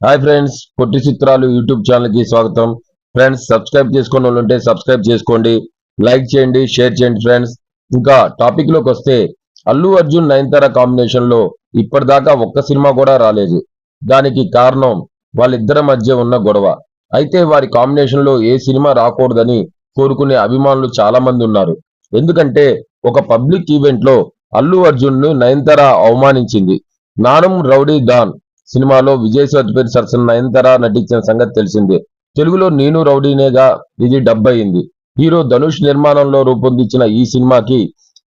Hi friends పొట్టి చిత్రాలు YouTube ఛానల్కి స్వాగతం. ఫ్రెండ్స్ సబ్స్క్రైబ్ చేసుకున్న వాళ్ళు ఉంటే సబ్స్క్రైబ్ చేసుకోండి లైక్ చేయండి షేర్ చేయండి ఫ్రెండ్స్ ఇంకా టాపిక్లోకి వస్తే అల్లు అర్జున్ నయనతార కాంబినేషన్లో ఇప్పటిదాకా ఒక్క సినిమా కూడా రాలేదు. దానికి కారణం వాళ్ళిద్దరి మధ్య ఉన్న గొడవ. అయితే వారి కాంబినేషన్లో ఏ సినిమా రాకూడదని కోరుకునే అభిమానులు చాలా మంది ఉన్నారు. ఎందుకంటే ఒక పబ్లిక్ ఈవెంట్లో అల్లు అర్జున్ను నయనతార అవమానించింది. నానం రౌడీ డాన్ సినిమాలో విజయ్ సేతుపతి సరసన నయనతార నటించిన సంగతి తెలిసిందే. తెలుగులో నేను రౌడీనేగా ఇది డబ్ అయింది హీరో ధనుష్ నిర్మాణంలో రూపొందించిన ఈ సినిమాకి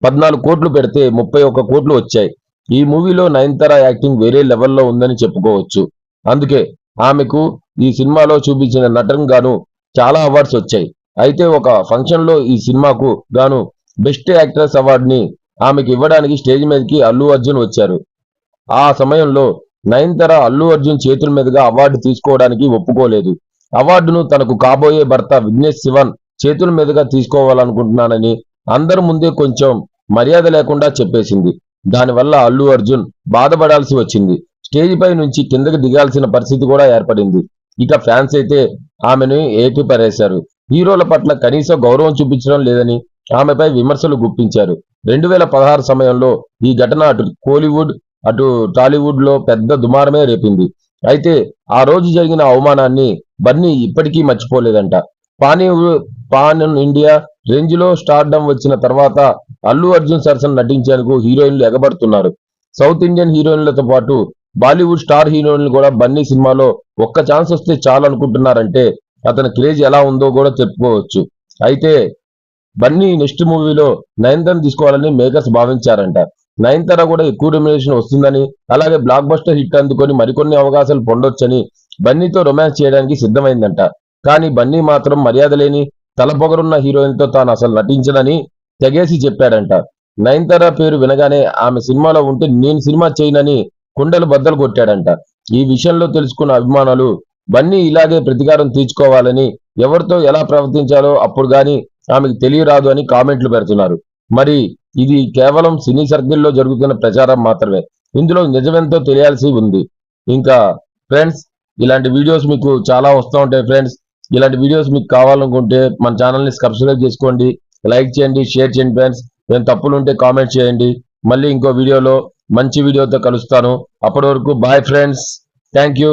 పద్నాలుగు కోట్లు పెడితే ముప్పై ఒక్క కోట్లు వచ్చాయి. ఈ మూవీలో నయనతార యాక్టింగ్ వేరే లెవెల్లో ఉందని చెప్పుకోవచ్చు. అందుకే ఆమెకు ఈ సినిమాలో చూపించిన నటన గాను చాలా అవార్డ్స్ వచ్చాయి. అయితే ఒక ఫంక్షన్లో ఈ సినిమాకు గాను బెస్ట్ యాక్ట్రెస్ అవార్డుని ఆమెకి ఇవ్వడానికి స్టేజ్ మీదకి అల్లు అర్జున్ వచ్చారు. ఆ సమయంలో నయనతార అల్లు అర్జున్ చేతుల మీదుగా అవార్డు తీసుకోవడానికి ఒప్పుకోలేదు. అవార్డును తనకు కాబోయే భర్త విఘ్నేష్ శివన్ చేతుల మీదుగా తీసుకోవాలనుకుంటున్నానని అందరి ముందే కొంచెం మర్యాద లేకుండా చెప్పేసింది. దానివల్ల అల్లు అర్జున్ బాధపడాల్సి వచ్చింది. స్టేజ్ పై నుంచి కిందకి దిగాల్సిన పరిస్థితి కూడా ఏర్పడింది. ఇక ఫ్యాన్స్ అయితే ఆమెను ఏకిపరేశారు హీరోల పట్ల కనీస గౌరవం చూపించడం లేదని ఆమెపై విమర్శలు గుప్పించారు. రెండు వేల పదహారు సమయంలో ఈ ఘటన అటు కోలీవుడ్ అటు టాలీవుడ్లో పెద్ద దుమారమే రేపింది. అయితే ఆ రోజు జరిగిన అవమానాన్ని బన్నీ ఇప్పటికీ మర్చిపోలేదంట. పానీ పాన్ ఇండియా రేంజ్లో స్టార్డమ్ వచ్చిన తర్వాత అల్లు అర్జున్ సరసన నటించేందుకు హీరోయిన్లు ఎగబడుతున్నారు. సౌత్ ఇండియన్ హీరోయిన్లతో పాటు బాలీవుడ్ స్టార్ హీరోయిన్లు కూడా బన్నీ సినిమాలో ఒక్క ఛాన్స్ వస్తే చాలు అనుకుంటున్నారంటే అతని క్రేజ్ ఎలా ఉందో కూడా చెప్పుకోవచ్చు. అయితే బన్నీ నెక్స్ట్ మూవీలో నయనతార తీసుకోవాలని మేకర్స్ భావించారంట. నయనతార కూడా ఎక్కువ రెమ్యునేషన్ వస్తుందని అలాగే బ్లాక్ బస్టర్ హిట్ అందుకొని మరికొన్ని అవకాశాలు పొందొచ్చని బన్నీతో రొమాన్స్ చేయడానికి సిద్ధమైందంట. కానీ బన్నీ మాత్రం మర్యాద లేని తలపొగరున్న హీరోయిన్తో తాను అసలు నటించనని తెగేసి చెప్పాడంట. నయనతార పేరు వినగానే ఆమె సినిమాలో ఉంటే నేను సినిమా చేయనని కుండలు బద్దలు కొట్టాడంట. ఈ విషయంలో తెలుసుకున్న అభిమానులు బన్నీ ఇలాగే ప్రతీకారం తీర్చుకోవాలని ఎవరితో ఎలా ప్రవర్తించాలో అప్పుడు గాని ఆమెకు తెలియరాదు అని కామెంట్లు పెడుతున్నారు. మరి ఇది కేవలం సినీ సర్కిల్లో జరుగుతున్న ప్రచారం మాత్రమే. ఇందులో నిజమెంతో తెలియాల్సి ఉంది. ఇంకా ఫ్రెండ్స్ ఇలాంటి వీడియోస్ మీకు చాలా వస్తూ ఉంటాయి ఫ్రెండ్స్. ఇలాంటి వీడియోస్ మీకు కావాలనుకుంటే మన ఛానల్ని సబ్స్క్రైబ్ చేసుకోండి లైక్ చేయండి షేర్ చేయండి ఫ్రెండ్స్. నేను తప్పులు ఉంటే కామెంట్ చేయండి. మళ్ళీ ఇంకో వీడియోలో మంచి వీడియోతో కలుస్తాను. అప్పటి వరకు బాయ్ ఫ్రెండ్స్. Thank you.